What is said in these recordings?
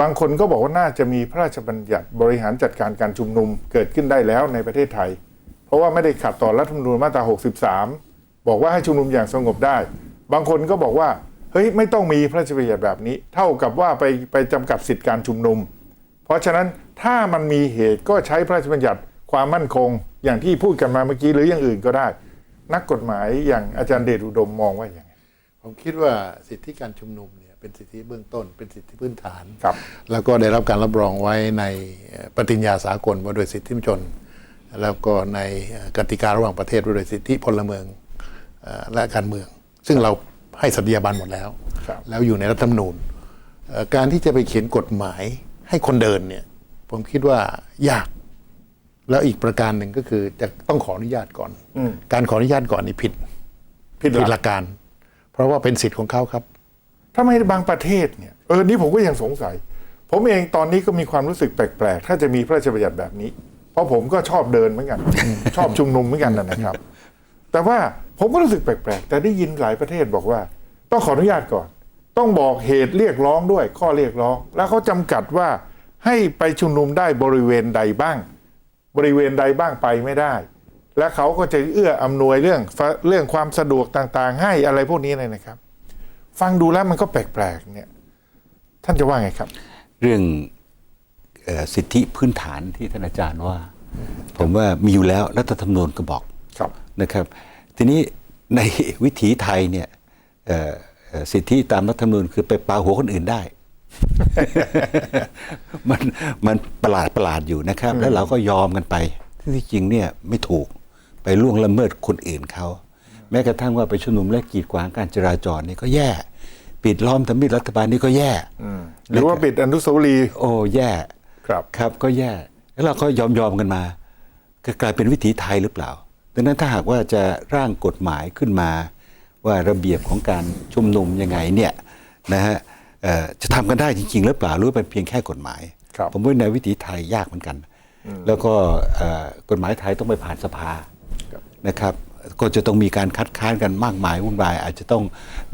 บางคนก็บอกว่าน่าจะมีพระราชบัญญัติบริหารจัดการการชุมนุมเกิดขึ้นได้แล้วในประเทศไทย เพราะว่าไม่ได้ขัดต่อรัฐธรรมนูญมาตรา 63 บอกว่าให้ชุมนุมอย่างสงบได้ บางคนก็บอกว่าเฮ้ยไม่ต้องมีพระราชบัญญัติแบบนี้ เท่ากับว่าไปไปจำกัดสิทธิการชุมนุม เพราะฉะนั้นถ้ามันมีเหตุก็ใช้พระราชบัญญัติความมั่นคง อย่างที่พูดกันมาเมื่อกี้หรืออย่างอื่นก็ได้ นักกฎหมายอย่างอาจารย์เดชอุดมมองว่าอย่างไงผมคิดว่าสิทธิการชุมนุม เนี่ยเป็นสิทธิเบื้องต้น เป็นสิทธิพื้นฐาน ครับ แล้วก็ได้รับการรับรองไว้ในเอ่อปฏิญญาสากลว่าโดยสิทธิมนุษยชน แล้วก็ในเอ่อกติการะหว่างประเทศว่าโดยสิทธิพลเมืองเอ่อและการเมือง ซึ่งเราให้สัญญาบันหมดแล้วครับแล้วอยู่ในรัฐธรรมนูญเอ่อการที่จะไปเขียนกฎหมายให้คนเดินเนี่ยผมคิดว่ายากแล้วอีกประการหนึ่งก็คือจะต้องขออนุญาตก่อนอืมการขออนุญาตก่อนนี่ผิด ผิดหลักหลักการ เพราะว่าเป็นสิทธิ์ของเขาครับ ทำไมบางประเทศเนี่ยเออนี่ผมก็ยังสงสัย ผมเองตอนนี้ก็มีความรู้สึกแปลกๆ ถ้าจะมีพระราชบัญญัติแบบนี้ เพราะผมก็ชอบเดินเหมือนกัน ชอบชุมนุมเหมือนกันนะนะครับ แต่ว่าผมก็รู้สึกแปลกๆ แต่ได้ยินหลายประเทศบอกว่า ต้องขออนุญาตก่อน ต้องบอกเหตุเรียกร้องด้วยข้อเรียกร้อง แล้วเขาจำกัดว่าให้ไปชุมนุมได้บริเวณใดบ้าง บริเวณใดบ้างไปไม่ได้ และเขาก็จะเอื้ออำนวยเรื่องเรื่องความสะดวกต่างๆ ให้อะไรพวกนี้เลยนะครับ ฟังดูแล้วมันก็แปลกๆเนี่ย ท่านจะว่าไงครับ เรื่องเออสิทธิพื้นฐานที่ท่านอาจารย์ว่า ผมว่ามีอยู่แล้วรัฐธรรมนูญก็บอกครับนะครับ ทีนี้ในวิถีไทยเนี่ยเอ่อเอ่อสิทธิตามรัฐธรรมนูญคือไปปาหัวคนอื่นได้ มันมันประหลาดประหลาดอยู่นะครับ แล้วเราก็ยอมกันไป ที่จริงเนี่ยไม่ถูกไปล่วงละเมิดคนอื่นเขา แม้กระทั่งว่าไปชุมนุมและกีดขวางการจราจรนี่ก็แย่ ปิดล้อมทำให้รัฐบาลนี่ก็แย่หรือว่าปิดอนุสาวรีย์โอ้แย่ครับครับก็แย่ แล้วเราก็ยอมยอมกันมา ก็กลายเป็นวิถีไทยหรือเปล่า ดังนั้นถ้าหากว่าจะร่างกฎหมายขึ้นมา ว่าระเบียบของการชุมนุมยังไงเนี่ยนะฮะเอ่อจะทำกันได้จริง ๆ หรือเปล่าหรือว่าเป็นเพียงแค่กฎหมายครับผมว่าในวิถีไทยยากเหมือนกัน แล้วก็เอ่อกฎหมายไทยต้องไปผ่านสภานะครับ ก็จะต้องมีการคัดค้านกันมากมายวุ่นวาย อาจจะต้อง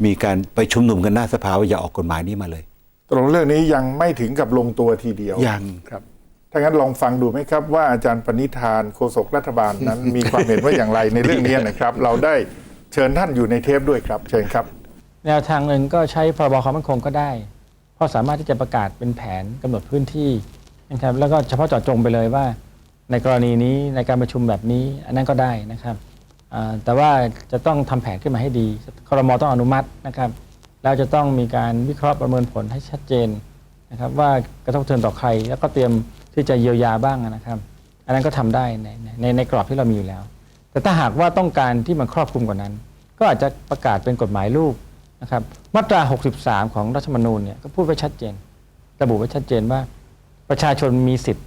มีการไปชุมนุมกันหน้าสภาว่าอย่าออกกฎหมายนี้มาเลย ตรงเรื่องนี้ยังไม่ถึงกับลงตัวทีเดียวยังครับถ้างั้นลองฟังดูไหมครับว่าอาจารย์ปณิธานโฆษกรัฐบาลนั้น มีความเห็นว่าอย่างไรในเรื่องนี้นะครับ เราได้เชิญท่านอยู่ในเทปด้วยครับเชิญครับ แนวทางหนึ่งก็ใช้พรบความมั่นคงก็ได้ เพราะสามารถที่จะประกาศเป็นแผนกำหนดพื้นที่นะครับแล้วก็เฉพาะเจาะจงไปเลยว่า ในกรณีนี้ในการประชุมแบบนี้ อันนั้นก็ได้นะครับอ่า แต่ว่าจะต้องทำแผนขึ้นมาให้ดีคอรมอต้องอนุมัตินะครับแล้วจะต้องมีการวิเคราะห์ประเมินผลให้ชัดเจนนะครับว่ากระทบเทือนต่อใคร แล้วก็เตรียมที่จะเยียวยาบ้างนะครับ อันนั้นก็ทำได้ในในในในกรอบที่เรามีอยู่แล้ว แต่ถ้าหากว่าต้องการที่มันครอบคลุมกว่านั้น ก็อาจจะประกาศเป็นกฎหมายลูกนะครับมาตรา 63 ของรัฐธรรมนูญเนี่ยก็พูดไว้ชัดเจน ระบุไว้ชัดเจนว่าประชาชนมีสิทธิ์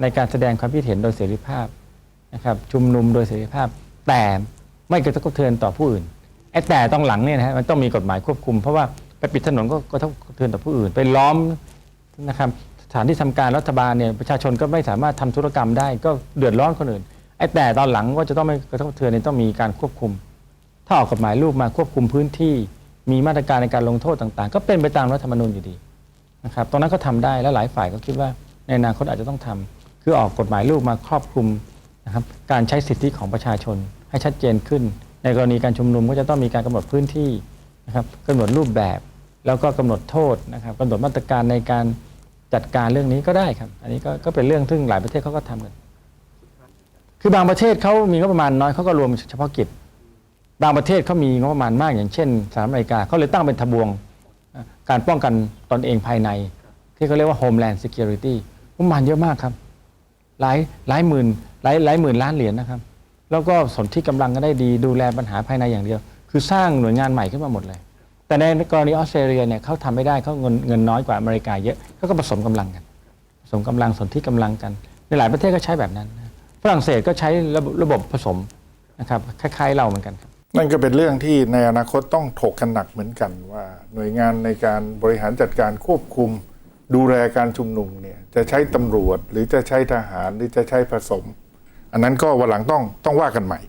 ในการแสดงความคิดเห็นโดยเสรีภาพนะครับชุมนุมโดยเสรีภาพ แต่ไม่กระทบกระเทือนต่อผู้อื่นไอ้แต่ต้องหลังเนี่ยนะฮะมันต้องมีกฎหมายควบคุม เพราะว่าไปปิดถนนก็กระทบกระเทือนต่อผู้อื่น ไปล้อมนะครับสถานที่ทำการรัฐบาลเนี่ยประชาชนก็ไม่สามารถทำธุรกรรมได้ ก็เดือดร้อนคนอื่นไอ้แต่ตอนหลังว่าจะต้องไม่กระทบกระเทือนเนี่ยต้องมีการควบคุม ถ้าออกกฎหมายลูกมาควบคุมพื้นที่ มีมาตรการในการลงโทษต่างๆ ก็เป็นไปตามรัฐธรรมนูญอยู่ดีนะครับตรงนั้นก็ทำได้และหลายฝ่ายก็คิดว่าในอนาคตอาจจะต้องทำคือออกกฎหมายลูกมาครอบคลุมนะครับการใช้สิทธิของประชาชน ให้ชัดเจนขึ้น ในกรณีการชุมนุมก็จะต้องมีการกำหนดพื้นที่นะครับกำหนดรูปแบบ แล้วก็กำหนดโทษนะครับกำหนดมาตรการในการจัดการเรื่องนี้ก็ได้ครับ อันนี้ก็ก็เป็นเรื่องซึ่งหลายประเทศเขาก็ทำกัน คือบางประเทศเขามีงบประมาณน้อยเขาก็รวมเฉพาะกิจ บางประเทศเขามีงบประมาณมากอย่างเช่นสหรัฐอเมริกาเขาเลยตั้งเป็นทบวงการป้องกันตนเองภายใน ที่เขาเรียกว่า Homeland Security งบประมาณเยอะมากครับ หลายหลายหมื่นหลายหลายหมื่นล้านเหรียญนะครับ แล้วก็สนที่กำลังก็ได้ดีดูแลปัญหาภายในอย่างเดียว คือสร้างหน่วยงานใหม่ขึ้นมาหมดเลย แต่ในกรณีออสเตรเลียเนี่ยเขาทำไม่ได้เขาเงินเงินน้อยกว่าอเมริกาเยอะเขาก็ผสมกำลังกันผสมกำลังสนที่กำลังกัน ในหลายประเทศก็ใช้แบบนั้น ฝรั่งเศสก็ใช้ระบบระบบผสมนะครับคล้ายๆเราเหมือนกันครับนั่นก็เป็นเรื่องที่ในอนาคตต้องถกกันหนักเหมือนกันว่า หน่วยงานในการบริหารจัดการควบคุม ดูแลการชุมนุมเนี่ยจะใช้ตำรวจหรือจะใช้ทหารหรือจะใช้ผสม อันนั้นก็วันหลังต้องต้องว่ากันใหม่